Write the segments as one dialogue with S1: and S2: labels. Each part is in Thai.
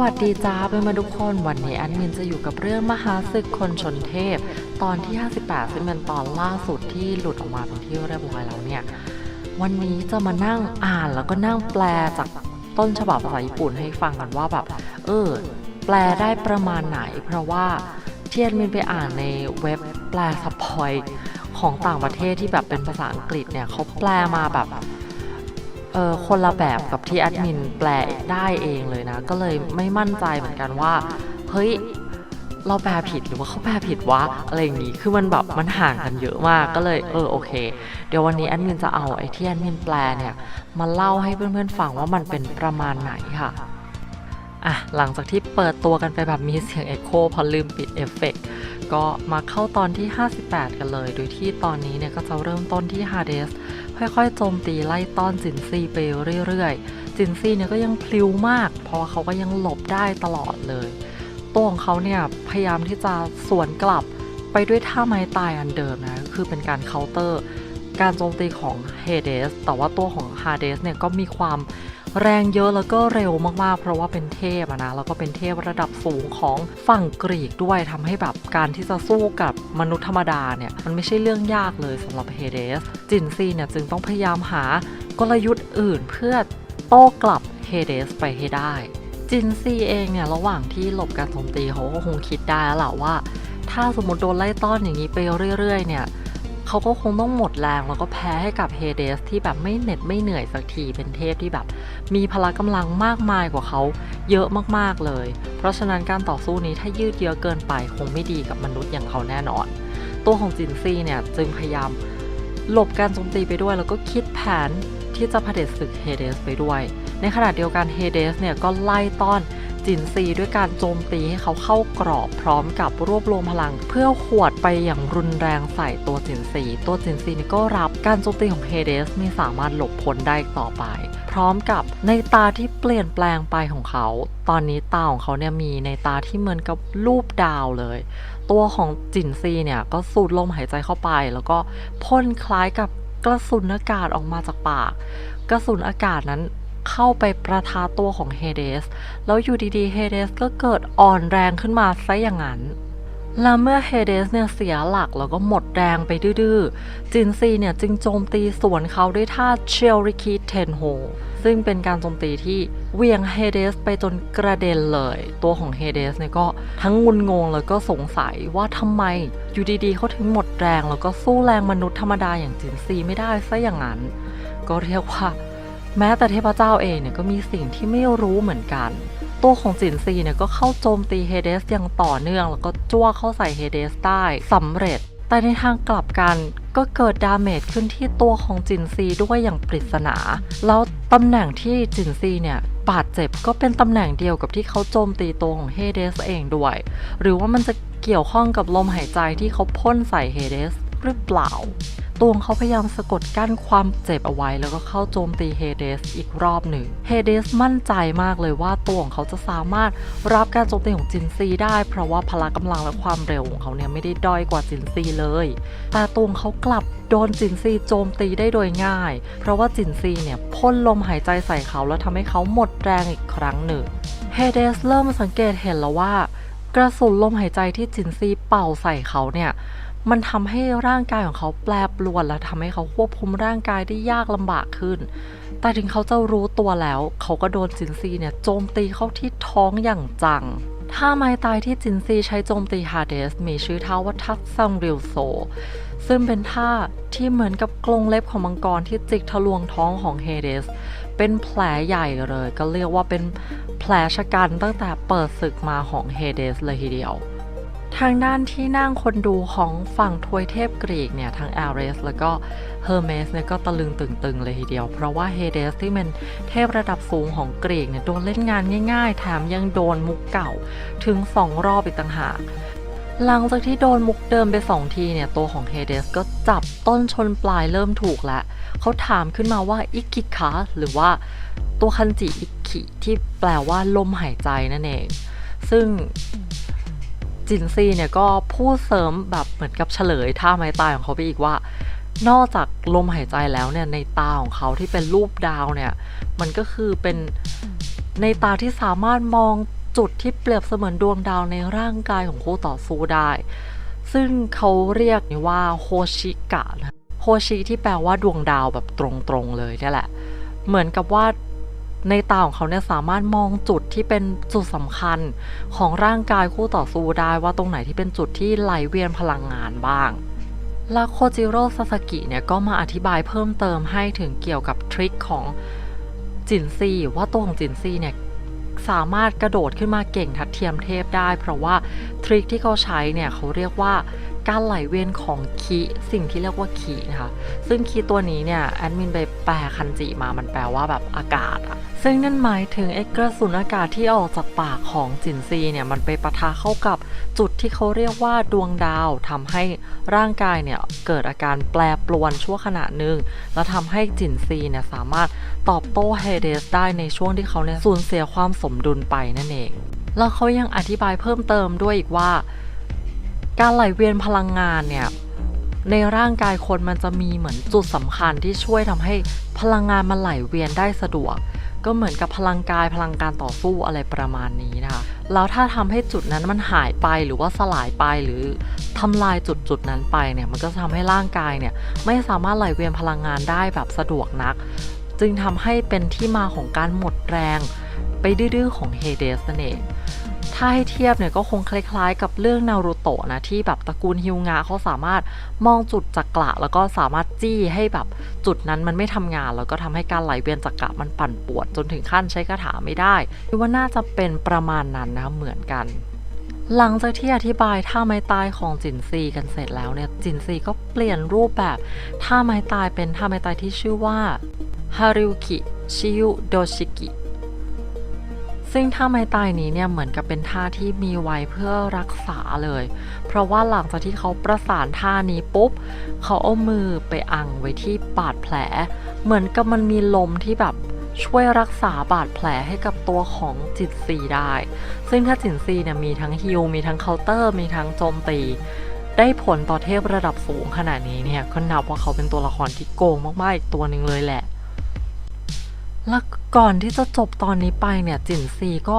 S1: วัสดีจ้าเพื่อนๆทุกคนวันนี้แอดมินจะอยู่กับเรื่องมหาศึกคนชนเทพ ตอนที่ 58 ซึ่งเป็นตอนล่าสุดที่หลุดออกมาเป็นที่เรียบร้อยแล้วเนี่ย วันนี้จะมานั่งอ่านแล้วก็นั่งแปลจากต้นฉบับภาษาญี่ปุ่นให้ฟังกันว่าแบบ เออ แปลได้ประมาณไหน เพราะว่าที่แอดมินไปอ่านในเว็บแปลสปอยของต่างประเทศที่แบบเป็นภาษาอังกฤษเนี่ยเขาแปลมาแบบ เออคนละแบบกับที่แอดมินแปลได้เองเลยนะ ก็เลยไม่มั่นใจเหมือนกันว่า เฮ้ย เราแปลผิดหรือว่าเขาแปลผิดวะ อะไรอย่างงี้ คือมันแบบมันห่างกันเยอะมาก ก็เลยเออโอเค เดี๋ยววันนี้แอดมินจะเอาไอ้ที่แอดมินแปลเนี่ยมาเล่าให้เพื่อนๆฟังว่ามันเป็นประมาณไหนค่ะอะหลังจากที่เปิดตัวกันไปแบบมีเสียงเอ็โคพอลืมปิดเอฟเฟกต์ก็มาเข้าตอนที่ 58 กันเลย โดยที่ตอนนี้เนี่ยก็จะเริ่มต้นที่ฮาเดส ค่อยๆโจมตีไล่ต้อนจินซี่ไปเรื่อยๆ จินซี่เนี่ยก็ยังพลิ้วมาก เพราะว่าเขาก็ยังหลบได้ตลอดเลย ตัวของเขาเนี่ยพยายามที่จะสวนกลับไปด้วยท่าไม้ตายอันเดิมนะ คือเป็นการเคาน์เตอร์ การโจมตีของเฮเดสแต่ว่าตัวของฮาเดสเนี่ยก็มีความ แรงเยอะแล้วก็เร็วมากๆ เพราะว่าเป็นเทพนะแล้วก็เป็นเทพระดับสูงของฝั่งกรีกด้วยทำให้แบบการที่จะสู้กับมนุษย์ธรรมดาเนี่ยมันไม่ใช่เรื่องยากเลยสำหรับเฮเดส จินซีเนี่ยจึงต้องพยายามหากลยุทธ์อื่นเพื่อโต้กลับเฮเดสไปให้ได้ จินซีเองเนี่ยระหว่างที่หลบการโจมตีเขาก็คงคิดได้แล้วล่ะว่า ถ้าสมมติโดนไล่ต้อนอย่างนี้ไปเรื่อยๆเนี่ย เขาก็คงต้องหมดแรงแล้วก็แพ้ให้กับเฮเดสที่แบบไม่เหน็ดไม่เหนื่อยสักทีเป็นเทพที่แบบ มีพละกำลังมากมายกว่าเขาเยอะมากๆเลย เพราะฉะนั้นการต่อสู้นี้ถ้ายืดเยื้อเกินไปคงไม่ดีกับมนุษย์อย่างเขาแน่นอน ตัวของจินซี่เนี่ยจึงพยายามหลบการโจมตีไปด้วย แล้วก็คิดแผนที่จะเผด็จศึกเฮเดสไปด้วย ในขณะเดียวกันเฮเดสเนี่ยก็ไล่ต้อน จินซีด้วยการโจมตีให้เขาเข้ากรอบพร้อมกับรวบรวมพลัง เพื่อขวดไปอย่างรุนแรงใส่ตัวจินซีตัวจินซีนี่ก็รับการโจมตีของเฮเดสไม่สามารถหลบพ้นได้อีกต่อไป พร้อมกับในตาที่เปลี่ยนแปลงไปของเขา ตอนนี้ตาของเขาเนี่ยมีในตาที่เหมือนกับรูปดาวเลย ตัวของจินซีเนี่ยก็สูดลมหายใจเข้าไป แล้วก็พ่นคล้ายกับกระสุนอากาศออกมาจากปาก กระสุนอากาศนั้น เข้าไปประทาตัวของเฮเดส แล้วอยู่ดีๆ เฮเดสก็เกิดอ่อนแรงขึ้นมาซะอย่างนั้น แล้วเมื่อเฮเดสเนี่ยเสียหลักแล้วก็หมดแรงไปดื้อๆ จินซีเนี่ยจึงโจมตีสวนเขาด้วยท่าเชลริคิเทนโฮซึ่งเป็นการโจมตีที่เวียงเฮเดสไปจนกระเด็นเลย ตัวของเฮเดสเนี่ยก็ทั้งงุนงงแล้วก็สงสัยว่าทำไมอยู่ดีๆเขาถึงหมดแรง แล้วก็สู้แรงมนุษย์ธรรมดาอย่างจินซีไม่ได้ซะอย่างนั้น ก็เรียกว่า แม้แต่เทพเจ้าเองเนี่ยก็มีสิ่งที่ไม่รู้เหมือนกัน ตัวของจินซีเนี่ยก็เข้าโจมตีเฮเดสอย่างต่อเนื่อง แล้วก็จ้วเข้าใส่เฮเดสได้สำเร็จ แต่ในทางกลับกันก็เกิดดาเมจขึ้นที่ตัวของจินซีด้วยอย่างปริศนา แล้วตำแหน่งที่จินซีเนี่ยบาดเจ็บก็เป็นตำแหน่งเดียวกับที่เขาโจมตีตัวของเฮเดสเองด้วย หรือว่ามันจะเกี่ยวข้องกับลมหายใจที่เขาพ่นใส่เฮเดสหรือเปล่า ตวงเขาพยายามสะกดกั้นความเจ็บเอาไว้ แล้วก็เข้าโจมตีเฮเดสอีกรอบหนึ่ง เฮเดสมั่นใจมากเลยว่าตัวของเขาจะสามารถรับการโจมตีของจินซีได้ เพราะว่าพละกำลังและความเร็วของเขาเนี่ยไม่ได้ด้อยกว่าจินซีเลย แต่ตัวของเขากลับโดนจินซีโจมตีได้โดยง่าย เพราะว่าจินซีเนี่ยพ่นลมหายใจใส่เขาแล้วทำให้เขาหมดแรงอีกครั้งหนึ่ง เฮเดสเริ่มสังเกตเห็นแล้วว่ากระสุนลมหายใจที่จินซีเป่าใส่เขาเนี่ย มันทำให้ร่างกายของเขาแปรปรวนและทำให้เขาควบคุมร่างกายได้ยากลำบากขึ้น แต่ถึงเขาจะรู้ตัวแล้ว เขาก็โดนจินซีเนี่ยโจมตีเข้าที่ท้องอย่างจัง ท่าไม้ตายที่จินซีใช้โจมตีฮาเดส มีชื่อท่าว่าทักซังริวโซ ซึ่งเป็นท่าที่เหมือนกับกรงเล็บของมังกรที่จิกทะลวงท้องของเฮเดส เป็นแผลใหญ่เลย ก็เรียกว่าเป็นแผลชะกันตั้งแต่เปิดศึกมาของเฮเดสเลยทีเดียว ทางด้านที่นั่งคนดูของฝั่งทวยเทพกรีกเนี่ยทั้งแอเรสแล้วก็เฮอร์เมสเนี่ยก็ตะลึงตึงๆเลยทีเดียว เพราะว่าเฮเดสที่เป็นเทพระดับสูงของกรีกเนี่ยโดนเล่นงานง่ายๆ แถมยังโดนมุกเก่าถึง 2 รอบอีกต่างหากหลังจากที่โดนมุกเดิมไป 2 ทีเนี่ย ตัวของเฮเดสก็จับต้นชนปลายเริ่มถูกแล้วเขาถามขึ้นมาว่าอิกิคะหรือว่าตัวคันจิอิกิที่แปลว่าลมหายใจนั่นเอง ซึ่ง จินซีเนี่ยก็พูดเสริมแบบเหมือนกับเฉลยท่าไม้ตายของเขาไปอีกว่า นอกจากลมหายใจแล้วเนี่ยในตาของเขาที่เป็นรูปดาวเนี่ย มันก็คือเป็นในตาที่สามารถมองจุดที่เปรียบเสมือนดวงดาวในร่างกายของคู่ต่อสู้ได้ ซึ่งเขาเรียกนี่ว่าโฮชิกะนะโฮชิที่แปลว่าดวงดาวแบบตรงๆเลยนี่แหละ เหมือนกับว่า ในตาของเขาเนี่ยสามารถมองจุดที่เป็นจุดสำคัญของร่างกายคู่ต่อสู้ได้ว่าตรงไหนที่เป็นจุดที่ไหลเวียนพลังงานบ้างแล้วโคจิโร่ซาสกิเนี่ยก็มาอธิบายเพิ่มเติมให้ถึงเกี่ยวกับทริคของจินซีว่าตัวของจินซีเนี่ยสามารถกระโดดขึ้นมาเก่งทัดเทียมเทพได้ เพราะว่าทริคที่เขาใช้เนี่ยเขาเรียกว่า การไหลเวียนของคีสิ่งที่เรียกว่าคีนะคะ ซึ่งคีตัวนี้เนี่ยแอดมินไปแปลคันจิมามันแปลว่าแบบอากาศอะซึ่งนั่นหมายถึงไอ้กระสุนอากาศที่ออกจากปากของจินซีเนี่ยมันไปปะทะเข้ากับจุดที่เขาเรียกว่าดวงดาวทำให้ร่างกายเนี่ยเกิดอาการแปรปรวนชั่วขณะหนึ่งแล้วทำให้จินซีเนี่ยสามารถตอบโต้เฮเดสได้ในช่วงที่เขาเนี่ยสูญเสียความสมดุลไปนั่นเองแล้วเขายังอธิบายเพิ่มเติมด้วยอีกว่า การไหลเวียนพลังงานเนี่ยในร่างกายคนมันจะมีเหมือนจุดสำคัญที่ช่วยทำให้พลังงานมันไหลเวียนได้สะดวก ก็เหมือนกับพลังกายพลังการต่อสู้อะไรประมาณนี้นะคะแล้วถ้าทำให้จุดนั้นมันหายไปหรือว่าสลายไปหรือทำลายจุดจุดนั้นไปเนี่ยมันก็จะทำให้ร่างกายเนี่ยไม่สามารถไหลเวียนพลังงานได้แบบสะดวกนัก จึงทำให้เป็นที่มาของการหมดแรง ไปดื้อๆของเฮเดสนั่นเอง ถ้าให้เทียบเนี่ยก็คงคล้ายๆ กับเรื่องนารูโตะนะที่แบบตระกูลฮิวงะเขาสามารถมองจุดจักระแล้วก็สามารถจี้ให้แบบจุดนั้นมันไม่ทำงาน แล้วก็ทำให้การไหลเวียนจักระมันปั่นป่วนจนถึงขั้นใช้คาถาไม่ได้คิดว่าน่าจะเป็นประมาณนั้นนะเหมือนกันหลังจากที่อธิบายท่าไม้ตายของจินซีกันเสร็จแล้วเนี่ยจินซีก็เปลี่ยนรูปแบบท่าไม้ตายเป็นท่าไม้ตายที่ชื่อว่าฮาริวคิชิยุโดชิกิ ซึ่งท่าไม้ตายนี้เนี่ยเหมือนกับเป็นท่าที่มีไว้เพื่อรักษาเลย เพราะว่าหลังจากที่เขาประสานท่านี้ปุ๊บ เขาเอามือไปอังไว้ที่บาดแผล เหมือนกับมันมีลมที่แบบช่วยรักษาบาดแผลให้กับตัวของจิตซีได้ ซึ่งถ้าจินซีเนี่ยมีทั้งฮิลมีทั้งเคาน์เตอร์ มีทั้งโจมตี ได้ผลต่อเทพระดับสูงขนาดนี้เนี่ยก็นับว่าเขาเป็นตัวละครที่โกงมากๆอีกตัวหนึ่งเลยแหละ แล้วก่อนที่จะจบตอนนี้ไปเนี่ยจินซีก็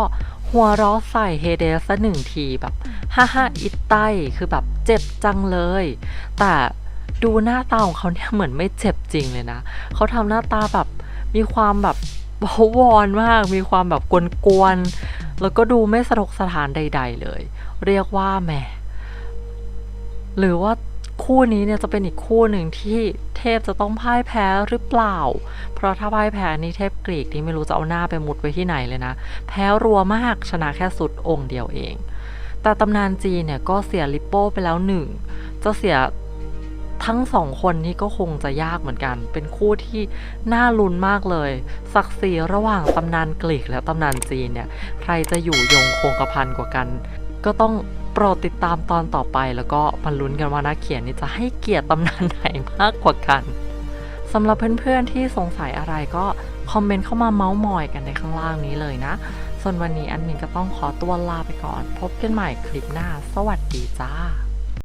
S1: หัวเราะใส่เฮเดสหนึ่งทีแบบฮ่าฮ่าอิตไตคือแบบเจ็บจังเลย แต่ดูหน้าตาของเขาเนี่ยเหมือนไม่เจ็บจริงเลยนะ เขาทำหน้าตาแบบมีความแบบวอนมาก มีความแบบกวนๆ แล้วก็ดูไม่สะทกสถานใด ๆ เลย เรียกว่าแหมหรือว่า คู่นี้เนี่ยจะเป็นอีกคู่หนึ่งที่เทพจะต้องพ่ายแพ้หรือเปล่า เพราะถ้าพ่ายแพ้นี่เทพกรีกนี่ไม่รู้จะเอาหน้าไปมุดไว้ที่ไหนเลยนะ แพ้รัวมากชนะแค่สุดองค์เดียวเอง แต่ตำนานจีนเนี่ยก็เสียลิปโป้ไปแล้วหนึ่งจะเสียทั้งสองคนนี้ก็คงจะยากเหมือนกัน เป็นคู่ที่น่าลุ้นมากเลย ศักดิ์ศรีระหว่างตำนานกรีกและตำนานจีนเนี่ย ใครจะอยู่ยงคงกระพันกว่ากัน ก็ต้อง โปรดติดตามตอนต่อไปแล้วก็มาลุ้นกันว่านักเขียนนี่จะให้เกียรติตำนานไหนมากกว่ากันสำหรับเพื่อนๆที่สงสัยอะไรก็คอมเมนต์เข้ามาเมาส์มอยกันในข้างล่างนี้เลยนะ ส่วนวันนี้อันมินก็ต้องขอตัวลาไปก่อน พบกันใหม่คลิปหน้า สวัสดีจ้า